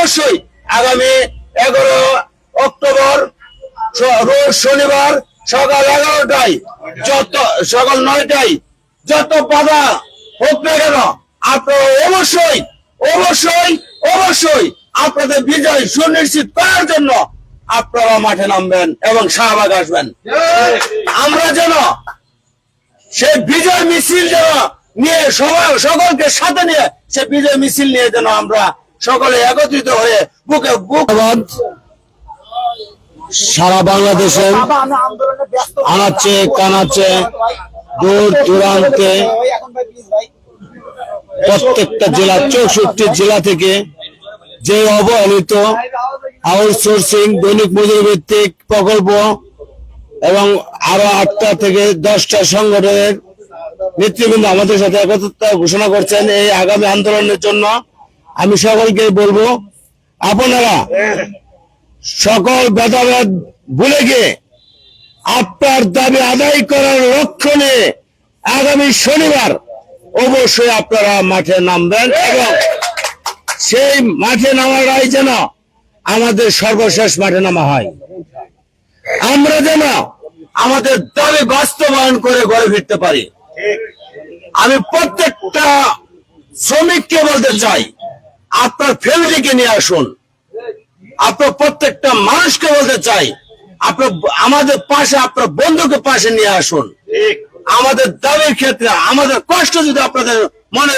অবশ্যই আগামী এগারো অক্টোবর রোজ শনিবার সকাল এগারোটায় যত, সকাল নয়টায় যত বাধা হোক না কেন অবশ্যই অবশ্যই অবশ্যই আপনাদের বিজয় সুনিশ্চিত করার জন্য আপনারা মাঠে নামবেন এবং শাহবাগ আসবেন। আমরা যেন সেই বিজয় মিছিল যেন নিয়ে সবাই সকলকে সাথে নিয়ে সে বিজয় মিছিল নিয়ে যেন আমরা সকলে একত্রিত হয়ে বুকে বুক সারা বাংলাদেশে আনাচ্ছে, কানাচ্ছে, দূর দূরান্তে প্রত্যেকটা জেলা, চৌষট্টি জেলা থেকে যে অবহেলিত আউটসোর্সিং দৈনিক মজুরি ভিত্তিক প্রকল্প এবং আরও আটটা থেকে দশটা সংগঠনের নেতৃবৃন্দ আমাদের সাথে একত্রিত ঘোষণা করছেন এই আগামী আন্দোলনের জন্য। আমি সকলকে বলব, আপনারা সকল ভেদাভেদ ভুলে গিয়ে আপনার দাবি আদায় করার লক্ষ্য নিয়ে আগামী শনিবার অবশ্যই আপনারা মাঠে নামবেন এবং সেই মাঠে নামাটাই যেন আমাদের সর্বশেষ মাঠে নামা হয়। আমরা যেন আমাদের দাবি বাস্তবায়ন করে ঘরে ফিরতে পারি। আমি প্রত্যেকটা শ্রমিককে বলতে চাই আপনার ফ্যামিলিকে নিয়ে আসুন। আপনার প্রত্যেকটা মানুষকে বলতে চাই, আপনার আমাদের পাশে, আপনার বন্ধুকে পাশে নিয়ে আসুন। আমাদের দাবির ক্ষেত্রে, আমাদের কষ্ট যদি আপনাদের মনে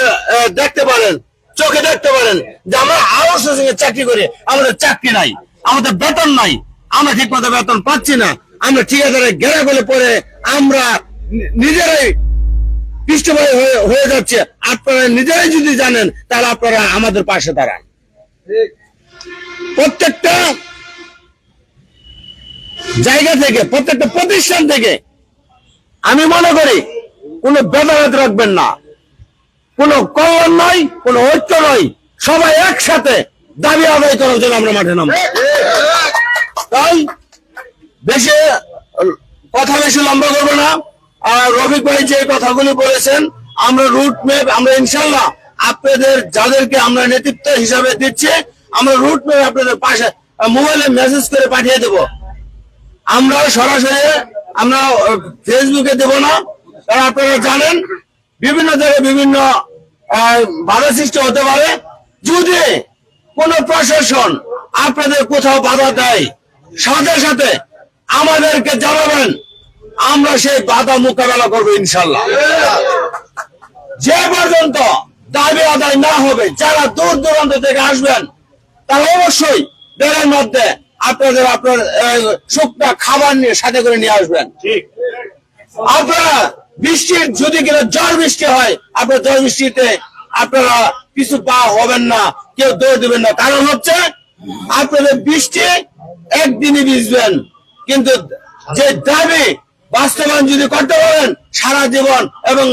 দেখতে পারেন, চোখে দেখতে পারেন, যে আমরা আউটসোর্সিং এ চাকরি করি, আমাদের চাকরি নাই, আমাদের বেতন নাই, আমরা ঠিক মতো বেতন পাচ্ছি না, আমরা ঠিকাদারে ঘেরা করে পরে আমরা নিজেরাই হয়ে হয়ে যাচ্ছে। আপনারা নিজেরাই যদি জানেন, তাহলে আপনারা আমাদের পাশে দাঁড়ান। প্রত্যেকটা জায়গা থেকে, প্রত্যেকটা প্রতিষ্ঠান থেকে আমি মনে করি, কোনো ভেদাভেদ রাখবেন না। কোনো কল্যাণ নয়, কোনো ঐক্য নয়। সবাই একসাথে দাবি আদায় করার জন্য আমরা মাঠে নামবো। তাই বেশি কথা বেশি লম্বা করব না। রফিক ভাই যে কথাগুলি বলেছেন, আমরা রুট ম্যাপ আমরা ইনশাল্লাহ আপনাদের, যাদেরকে আমরা নেতৃত্ব হিসাবে দিচ্ছি, আমরা রুট ম্যাপ আপনাদের পাশে মোবাইলে মেসেজ করে পাঠিয়ে দেব। আমরা সরাসরি, আমরা ফেসবুকে দেব না। কারণ আপনারা জানেন, বিভিন্ন জায়গায় বিভিন্ন বাধা সৃষ্টি হতে পারে। যদি কোন প্রশাসন আপনাদের কোথাও বাধা দেয়, সাথে সাথে আমাদেরকে জানাবেন। আমরা সেই বাধা মোকাবেলা করব ইনশাল্লাহ যে পর্যন্ত দাবি আদায় না হবে যারা দূর দূরান্ত থেকে আসবেন তারা অবশ্যই বেড়ার মধ্যে আপনাদের আপনার শুকনা খাবার নিয়ে সাথে করে নিয়ে আসবেন। আপনারা বৃষ্টির যদি কিনা ঝড় বৃষ্টি হয় আপনার ঝড় বৃষ্টিতে আপনারা কিছু পা হবেন না কেউ দৌড় দিবেন না। কারণ হচ্ছে আপনাদের বৃষ্টি একদিনই ভিজবেন। কিন্তু যে দাবি বাস্তবায়ন যদি করতে পারেন, সারা জীবন এবং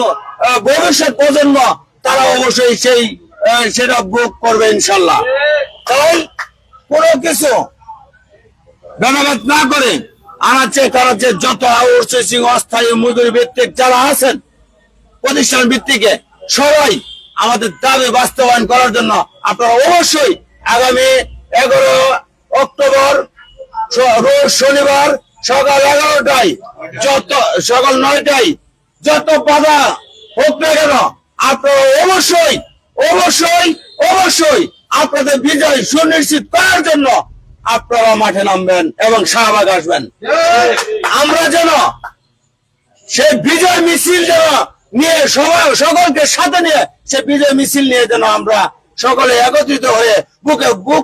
ভবিষ্যৎ প্রজন্ম, তারা অবশ্যই সেই সেটা ভোগ করবে ইনশাল্লাহ। তাই কোনো কিছু ধন্যবাদ না করে আনাচ্ছে কারাচ্ছে যত আউটসোর্সিং অস্থায়ী মজুরি ভিত্তিক যারা আছেন, প্রতিষ্ঠান ভিত্তিকে সবাই আমাদের দাবি বাস্তবায়ন করার জন্য আপনারা অবশ্যই আগামী এগারো অক্টোবর রোজ শনিবার সকাল এগারোটায় যত সকাল নয়টায় যত বাধা হোক না কেন, আপনারা অবশ্যই অবশ্যই অবশ্যই আপনাদের বিজয় সুনিশ্চিত করার জন্য আপনারা মাঠে নামবেন এবং শাহবাগ আসবেন। আমরা যেন সেই বিজয় মিছিল যেন নিয়ে সবাই সকলকে সাথে নিয়ে সে বিজয় মিছিল নিয়ে যেন আমরা সকলে একত্রিত হয়ে বুকে বুক